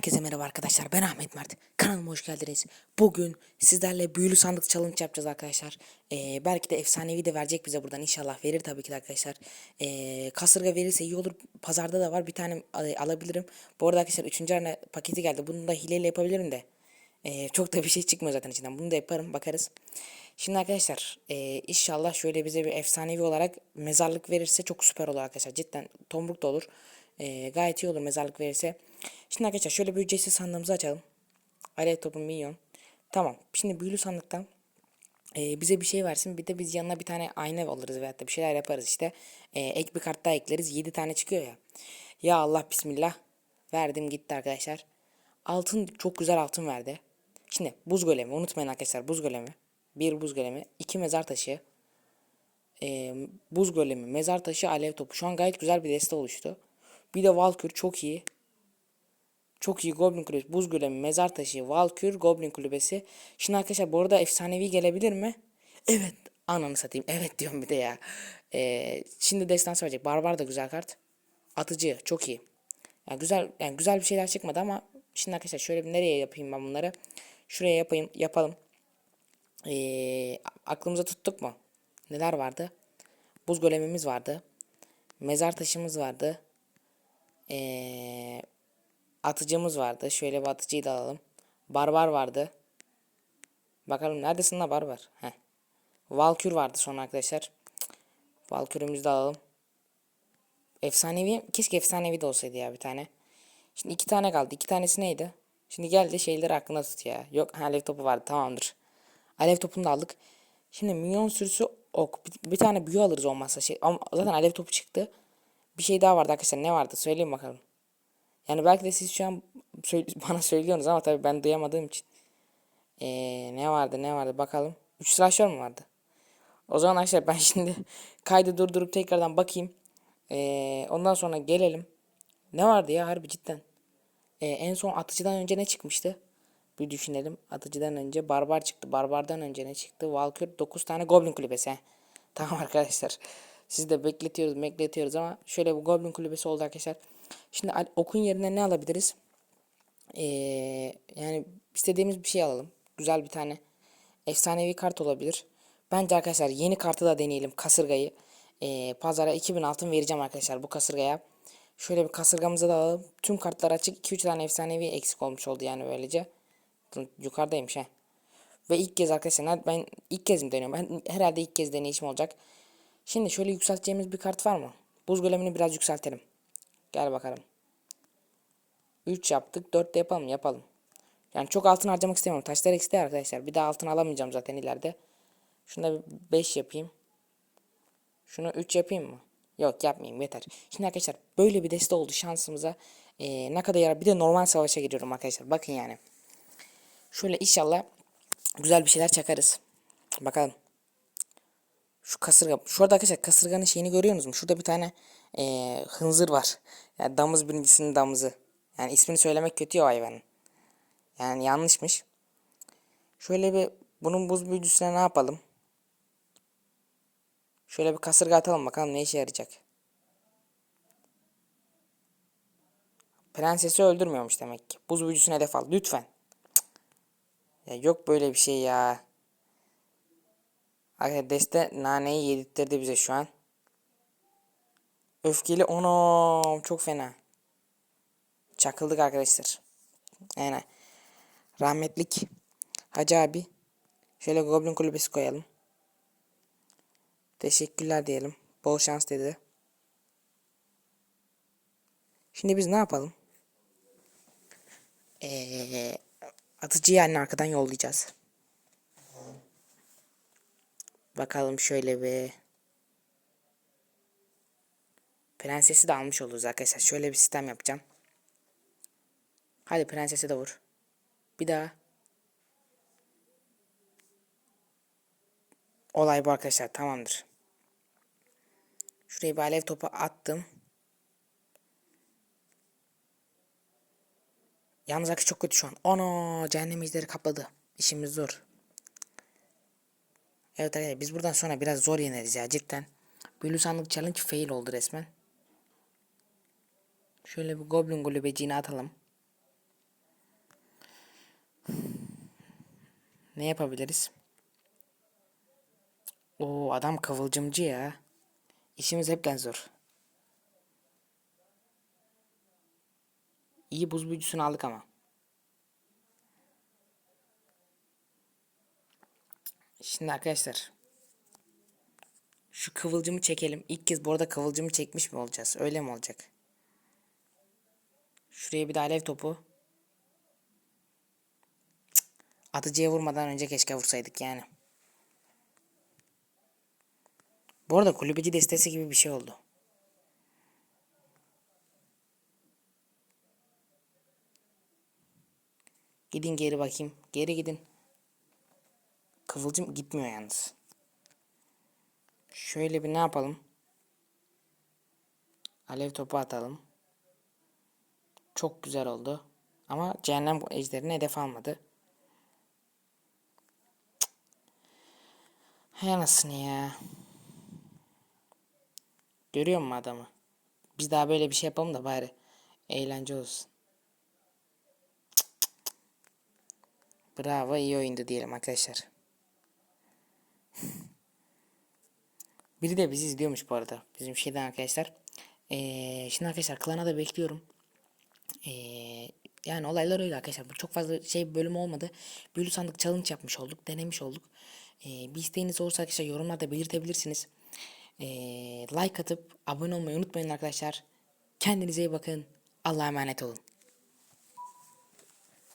Herkese merhaba arkadaşlar. Ben Ahmet Mert. Kanalıma hoş geldiniz. Bugün sizlerle büyülü sandık challenge yapacağız arkadaşlar. Ee, belki de efsanevi de verecek bize buradan inşallah. Verir tabii ki de arkadaşlar. Ee, kasırga verirse iyi olur. Pazarda da var. Bir tane al- alabilirim. Bu arada arkadaşlar 3. arena paketi geldi. Bunu da hileyle yapabilirim de. Ee, çok da bir şey çıkmıyor zaten içinden. Bunu da yaparım. Bakarız. Şimdi arkadaşlar e, inşallah şöyle bize bir efsanevi olarak mezarlık verirse çok süper olur arkadaşlar. Cidden tomruk da olur. E, gayet iyi olur mezarlık verirse. Şimdi arkadaşlar şöyle bir ücretsiz sandığımızı açalım. Alev topu milyon. Tamam. Şimdi büyülü sandıktan e, bize bir şey versin. Bir de biz yanına bir tane ayna alırız veyahut da bir şeyler yaparız işte. E, ek bir kart daha ekleriz. 7 tane çıkıyor ya. Ya Allah bismillah. Verdim gitti arkadaşlar. Altın çok güzel altın verdi. Şimdi buz golemi unutmayın arkadaşlar buz golemi. Bir buz golemi. iki mezar taşı. e, buz golemi, mezar taşı, alev topu. Şu an gayet güzel bir deste oluştu. Bir de Valkür çok iyi. Çok iyi Goblin Kulübesi, Buz Golemi, Mezar Taşı, Valkür, Goblin Kulübesi. Şimdi arkadaşlar bu arada efsanevi gelebilir mi? Evet. Ananı satayım. Evet diyorum bir de ya. Ee, şimdi destansı verecek. Barbar da güzel kart. Atıcı çok iyi. Yani güzel yani güzel bir şeyler çıkmadı ama şimdi arkadaşlar şöyle bir nereye yapayım ben bunları? Şuraya yapayım, yapalım. Ee, aklımıza tuttuk mu? Neler vardı? Buz golemimiz vardı. Mezar taşımız vardı. Ee, atıcımız vardı. Şöyle bir atıcıyı da alalım. Barbar vardı. Bakalım neredesin la barbar? Heh. Valkür vardı sonra arkadaşlar. Valkür'ümüzü de alalım. Efsanevi, keşke efsanevi de olsaydı ya bir tane. Şimdi iki tane kaldı. İki tanesi neydi? Şimdi geldi şeyleri aklında tut ya. Yok ha, alev topu vardı tamamdır. Alev topunu da aldık. Şimdi milyon sürüsü ok. Bir, bir tane büyü alırız olmazsa. Şey, ama zaten alev topu çıktı. Bir şey daha vardı arkadaşlar. Ne vardı? Söyleyin bakalım. Yani belki de siz şu an bana söylüyorsunuz ama tabii ben duyamadığım için. Ee, ne vardı ne vardı bakalım. 3 slasher mı vardı? O zaman arkadaşlar ben şimdi kaydı durdurup tekrardan bakayım. Ee, ondan sonra gelelim. Ne vardı ya harbi cidden. Ee, en son atıcıdan önce ne çıkmıştı? Bir düşünelim. Atıcıdan önce barbar çıktı. Barbardan önce ne çıktı? Valkür 9 tane Goblin kulübesi. he. Tamam arkadaşlar. Sizi de bekletiyoruz bekletiyoruz ama şöyle bu Goblin kulübesi oldu arkadaşlar. Şimdi okun yerine ne alabiliriz? Ee, yani istediğimiz bir şey alalım. Güzel bir tane efsanevi kart olabilir. Bence arkadaşlar yeni kartı da deneyelim. Kasırgayı. Ee, pazara 2000 altın vereceğim arkadaşlar bu kasırgaya. Şöyle bir kasırgamızı da alalım. Tüm kartlar açık. 2-3 tane efsanevi eksik olmuş oldu yani böylece. Yukarıdaymış he. Ve ilk kez arkadaşlar ben ilk kez mi deniyorum? Ben herhalde ilk kez deneyişim olacak. Şimdi şöyle yükselteceğimiz bir kart var mı? Buz golemini biraz yükseltelim. Gel bakalım. 3 yaptık. 4 de yapalım? Yapalım. Yani çok altın harcamak istemiyorum. Taşlar eksi değil arkadaşlar. Bir daha altın alamayacağım zaten ileride. Şunu 5 yapayım. Şunu 3 yapayım mı? Yok yapmayayım yeter. Şimdi arkadaşlar böyle bir deste oldu şansımıza. Ee, ne kadar yarar. Bir de normal savaşa giriyorum arkadaşlar. Bakın yani. Şöyle inşallah güzel bir şeyler çakarız. Bakalım. Şu kasırga. Şurada arkadaşlar kasırganın şeyini görüyorsunuz mu? Şurada bir tane eee, hınzır var. Yani damız birincisinin damızı. Yani ismini söylemek kötü ya hayvanın. Yani yanlışmış. Şöyle bir bunun buz büyücüsüne ne yapalım? Şöyle bir kasırga atalım bakalım ne işe yarayacak. Prensesi öldürmüyormuş demek ki. Buz büyücüsüne hedef al. Lütfen. Cık. Ya yok böyle bir şey ya. Arkadaşlar deste naneyi yedirttirdi bize şu an. Öfkeli onam çok fena. Çakıldık arkadaşlar. Aynen. Rahmetlik Hacı abi. Şöyle Goblin kulübesi koyalım. Teşekkürler diyelim. Bol şans dedi. Şimdi biz ne yapalım? Ee, atıcıyı yani arkadan yollayacağız. Bakalım şöyle bir. Prensesi de almış oluruz arkadaşlar. Şöyle bir sistem yapacağım. Hadi prensesi de vur. Bir daha. Olay bu arkadaşlar. Tamamdır. Şuraya bir alev topu attım. Yalnız akış çok kötü şu an. Ana cehennem ejderi kapladı. İşimiz zor. Evet arkadaşlar biz buradan sonra biraz zor yeneriz ya cidden. Büyülü sandık challenge fail oldu resmen. Şöyle bir goblin gulübeciğini atalım. Ne yapabiliriz? O adam kıvılcımcı ya. İşimiz hepten zor. İyi buz büyücüsünü aldık ama. Şimdi arkadaşlar. Şu kıvılcımı çekelim. İlk kez bu arada kıvılcımı çekmiş mi olacağız? Öyle mi olacak? Şuraya bir de alev topu. Cık. Atıcıya vurmadan önce keşke vursaydık yani. Bu arada kulübeci destesi gibi bir şey oldu. Gidin geri bakayım. Geri gidin. Kıvılcım gitmiyor yalnız. Şöyle bir ne yapalım? Alev topu atalım. Çok güzel oldu. Ama cehennem ejderini hedef almadı. Hay anasını ya. Görüyor musun adamı? Biz daha böyle bir şey yapalım da bari. Eğlence olsun. Bravo iyi oyundu diyelim arkadaşlar. Biri de bizi izliyormuş bu arada. Bizim şeyden arkadaşlar. Ee, şimdi arkadaşlar klana da bekliyorum. Ee, yani olaylar öyle arkadaşlar. Çok fazla şey bölüm olmadı. Büyülü sandık challenge yapmış olduk. Denemiş olduk. Ee, bir isteğiniz olursa arkadaşlar yorumlarda belirtebilirsiniz. Ee, like atıp abone olmayı unutmayın arkadaşlar. Kendinize iyi bakın. Allah'a emanet olun.